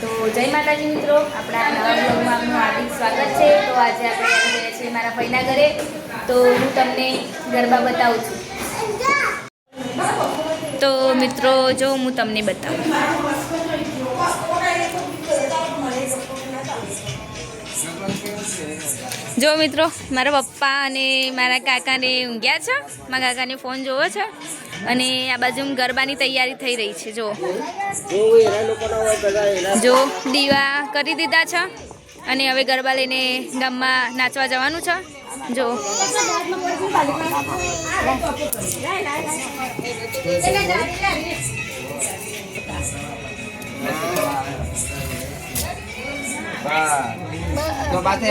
તો જય માતાજી મિત્રો, આપણા નવા બ્લોગમાં આપનું હાર્દિક સ્વાગત છે. તો આજે આપણે આવી ગયા છીએ મારા ભાઈના ઘરે. તો હું તમને ગરબા બતાવું છું. તો મિત્રો, જો હું તમને બતાવું. જો મિત્રો, મારા પપ્પા અને મારા કાકાને ઊંઘ્યા છે. મારા કાકાને ફોન જોવો છે. અને આ બાજુ ગરબાની તૈયારી થઈ રહી છે જો જો, દીવા કરી દીધા છે. અને હવે ગરબા લઈને ગામમાં નાચવા જવાનું છે. જો. તો બાતે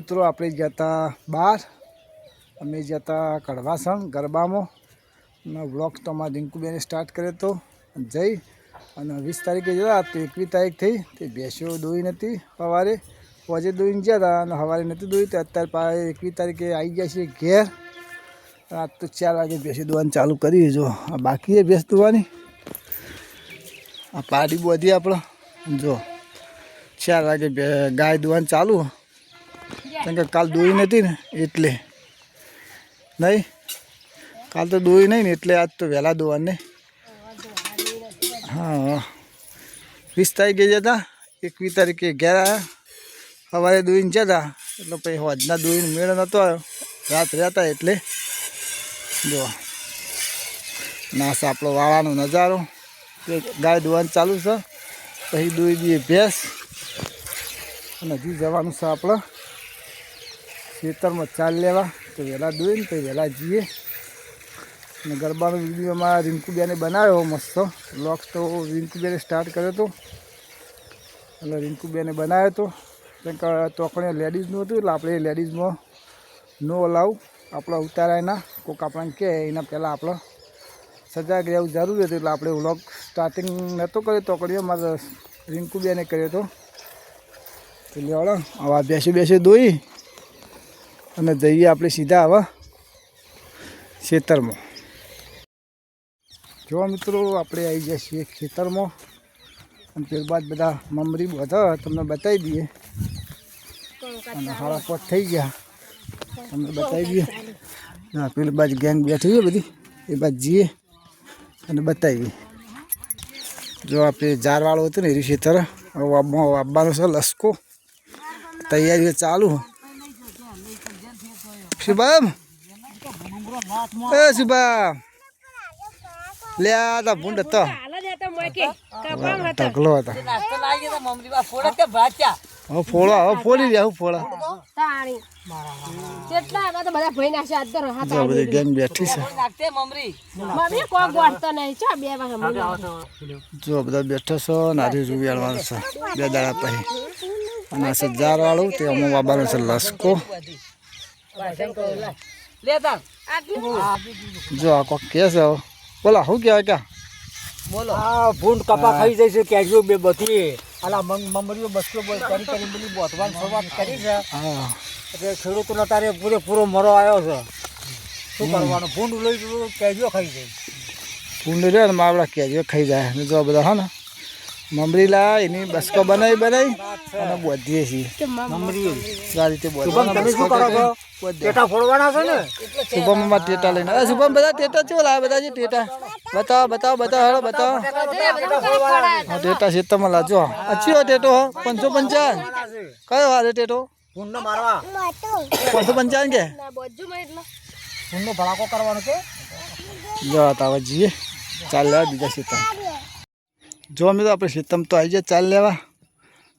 મિત્રો, આપણે હતા બહાર અમે ગયા કડવાસણ, ગરબામાં. બ્લોગ તો અમારા રિંકુબેને સ્ટાર્ટ કર્યો હતો જઈ. અને વીસ તારીખે જતા તો એકવીસ તારીખ થઈ. તે ભેંસો દોઈ નથી સવારે. પોજે દોઈને ગયા હતા અને સવારે નથી દોઈ તો અત્યારે પાસે એકવીસ તારીખે આવી ગયા છીએ ઘેર. રાત તો ચાર વાગે ભેંસી દોવાનું ચાલુ કરી જો, આ બાકી છે ભેંસ દોવાની આ પાડી બધી આપણે. જો, ચાર વાગે ગાય દોવાનું ચાલુ. કારણ કે કાલ દોઈ નથી ને, એટલે. નહીં? કાલ તો દોઈ નહીં ને, એટલે આજ તો વહેલા દોવાને હા વીસ તારીખે જતા એકવીસ તારીખે ઘેર આવ્યા સવારે દોઈને જતા એટલે પછી હોજના દોઈને મેળો નહોતો આવ્યો. રાત રહેતા એટલે. જો. નાસ આપણો વાળાનો નજારો. ગાય દોવાનું ચાલુ છે. પછી દોઈ દઈએ ભેંસ. અને હજી જવાનું છે આપણે. ખેતરમાં ચાલ લેવા. તો વહેલા દોઈને તો વહેલા જઈએ. અને ગરબાનો વીડિયો અમારા રિંકુબેને બનાવ્યો મસ્ત. બ્લોગ તો રિંકુબેને સ્ટાર્ટ કર્યો હતો. એટલે રિંકુબેને બનાવ્યો હતો. કેમ કે તોકણીઓ લેડીઝનું હતું, એટલે આપણે લેડીઝમાં નો અલાવ. આપણે ઉતારાય ના કોઈક આપણને કહે, એના પહેલાં આપણે સજાગ રહેવું જરૂરી હતું. એટલે આપણે વ્લોગ સ્ટાર્ટિંગ નહોતો કર્યો તોકડીઓ મારા રિંકુબેને કર્યો હતો. એટલે આવા બેસી બેસી દોઈ અને જઈએ આપણે સીધા હવે ખેતરમાં. જો મિત્રો, આપણે આવી ગયા છીએ ખેતરમાં. અને ત્યારબાદ બધા મમરી બધા તમને બતાવી દઈએ. અને હાડા પોટ થઈ ગયા. તમને બતાવી દઈએ. ના પેલી બાજુ ગેંગ બેઠી છે બધી. એ બાજુ જઈએ અને બતાવીએ. જો આપણે જારવાળો હતો ને, એ ખેતર. હવે છે લસકો. તૈયારીઓ ચાલુ. શુભમ એ શુભમ લે આ તા ભૂંડ હતો ઢગલો હતો હવે ફોડો હવે ફોડી રહ્યા હું ફોડા બધા ગેંગ બેઠી છે જો બધા બેઠો છો ને આજે રૂવિયાળવાનું છે બે દાડા પછી અને સજાર વાળું તે અમો બાબાનો છે લસકો જો આ કોક કે છે. બોલા શું કહેવાય ક્યાં? આ ભૂંડ કપા ખાઈ જાય છે કેજ્યુ બે બધી. આલા મમ મમરીઓ બસો બોલ કરી કરી બધી બોતવાની શરૂઆત કરી છે. હા. એટલે ખેડૂતોનો તારે પૂરેપૂરો મરો આવ્યો છે. શું કરવાનું? ભૂંડ લઈ કેજો ખાઈ જાય. પૂંડ રહ્યો ને માવડા કેજો ખાઈ જાય. જો બધા હા ને? મમરી લા એની બસકો બનાવી બનાવી અને બોધીએ છીએ. મમરી. આ રીતે શુભમ તમે શું કરો છો? બોધીએ. ટેટા ફોડવાના છે ને? શુભમમાં ટેટા લઈને અરે શુભમ બધા ટેટા ચો લાવે બધા જે ટેટા. બતાવો બતાવો બતાવો હેડો બતાવો. ટેટા છે. તમે લાજો. અચ્છી ટેટો હો પાંચસો પંચાવન. કયો હારે ટેટો? પંચો પાંચસો પંચાવન કે? ફૂનનો ભડાકો કરવાનો છે? જવા તાવે જઈએ ચાલ્યા બીજા ખેતર જો તો આપણે સીતમ તો આવી જાય ચાલ લેવા.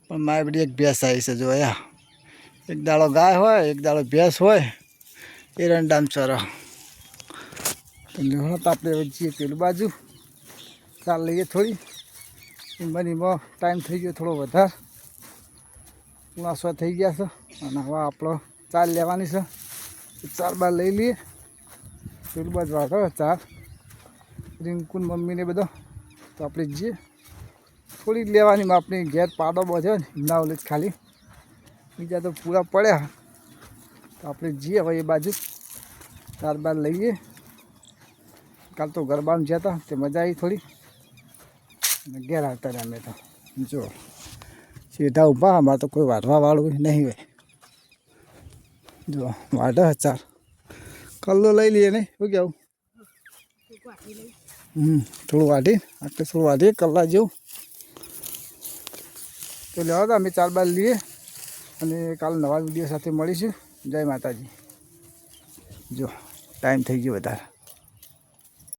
પણ મારી બધી એક ભેંસ આવી છે, જો યા એક દાડો ગાય હોય, એક દાડો ભેંસ હોય. એ રંડામ ચરો. તો આપણે હવે જઈએ પેલું બાજુ. ચાલ લઈએ થોડી. ને ટાઈમ થઈ ગયો થોડો વધારે. નાસવા થઈ ગયા છે. અને હવે આપણો ચાલ લેવાની છે. ચાર બાર લઈ લઈએ. પેલું બાજુ વાળો ચાર રિંકુન મમ્મીને બધો. તો આપણે જઈએ. થોડી જ લેવાની. આપણી ઘેર પાડો બધો ને ના ઓલે ખાલી. બીજા તો પૂરા પડ્યા. તો આપણે જઈએ હવે એ બાજુ. ત્યારબાદ લઈએ. કાલ તો ગરબાનું જતા હતા તે મજા આવી થોડી. અને ઘેર આવતા રહ્યા અમે તો. જો સીધા ઊભા અમારે તો કોઈ વાઢવા વાળું નહીં હોય. જો વાઢો ચાર કલ્લો લઈ લઈએ ને શું કહેવું? હમ થોડું વાઢી. આટલે થોડું વાઢીએ કલ્લા જેવું. તો લેવા તો અમે ચાર બાર લઈએ. અને કાલ નવા વીડિયો સાથે મળીશું. જય માતાજી. જો ટાઈમ થઈ ગયો વધારે.